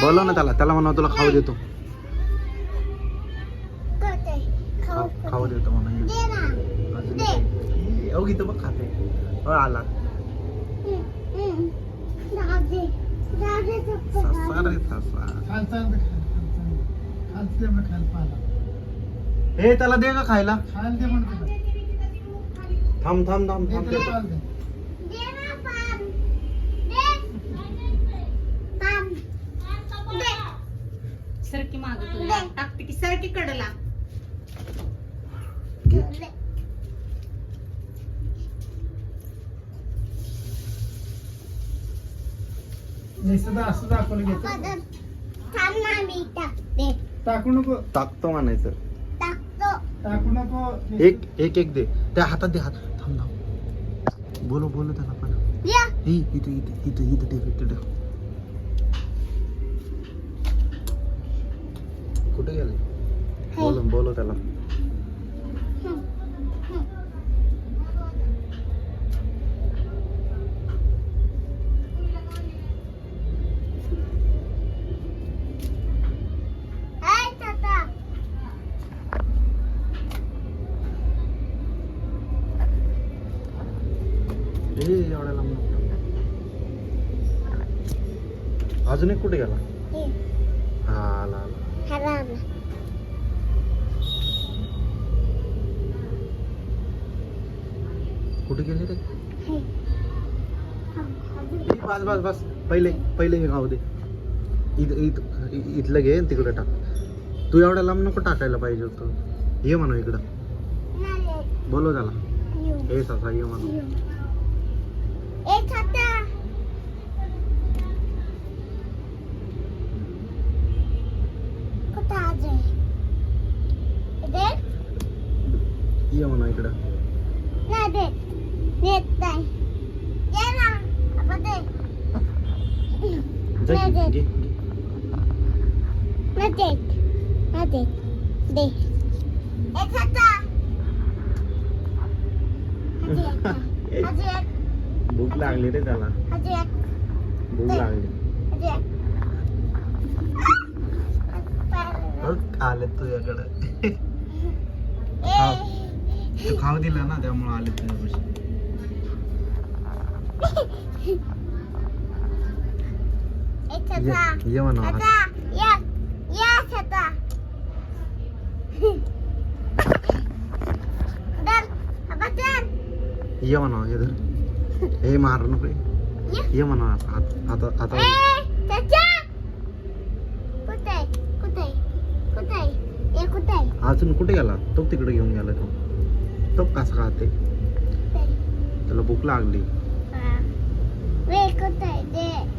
बोलव ना त्याला. त्याला म्हणा तुला खाऊ देतो. खा- खाऊ देतो म्हणा दे ना. अजून? अहो इथं बघ खाते. हो आला. ससा. रे ससा. खालचा खाल पाला हे त्याला दे का खायला? खायला दे म्हणतो थांब थांब थांब थांब. दे ना पाम दे पाम दे सरकी माग सरकी कडला असं दाखवलं घेतो. टाकू नको. टाकतो म्हणायचं. टाकू नको. एक एक एक दे. त्या हातात दे हात. थांब थांब. बोलो बोलो त्याला पण. या. इथं इथं इथं इथं ठेव इथं ठेव कुठे गेले बोलो बोलो त्याला एवढ्या लांब. अजून एक कुठे गेला? हा. आला आला. कुठे गेले रे? बस बस बस. पहिले पहिले हे खाऊ दे. इथं इथं इ- इथलं घे तिकडं टाक. तू एवढ्या लांब नको टाकायला पाहिजे होतं. ये म्हणा इकडं. बोलो त्याला. यू हे ससा ये म्हणा. ये म्हणा इकडं. भूक लागली रे त्याला भूक लागली आले तुझ्याकडं खाऊ दिला ना त्यामुळे आले तुझ्यापाशी ये ये म्हणा. या या दर आपण दर ये म्हणा ये धर. हे मार नको. या. ये म्हणा हात ए ताता कुठे कुठे कुठे ए कुठे अजून कुठे गेला? तो तिकडे घेऊन गेला तो. तो कसा खाते? त्याला भूक लागली. वे कुठे दे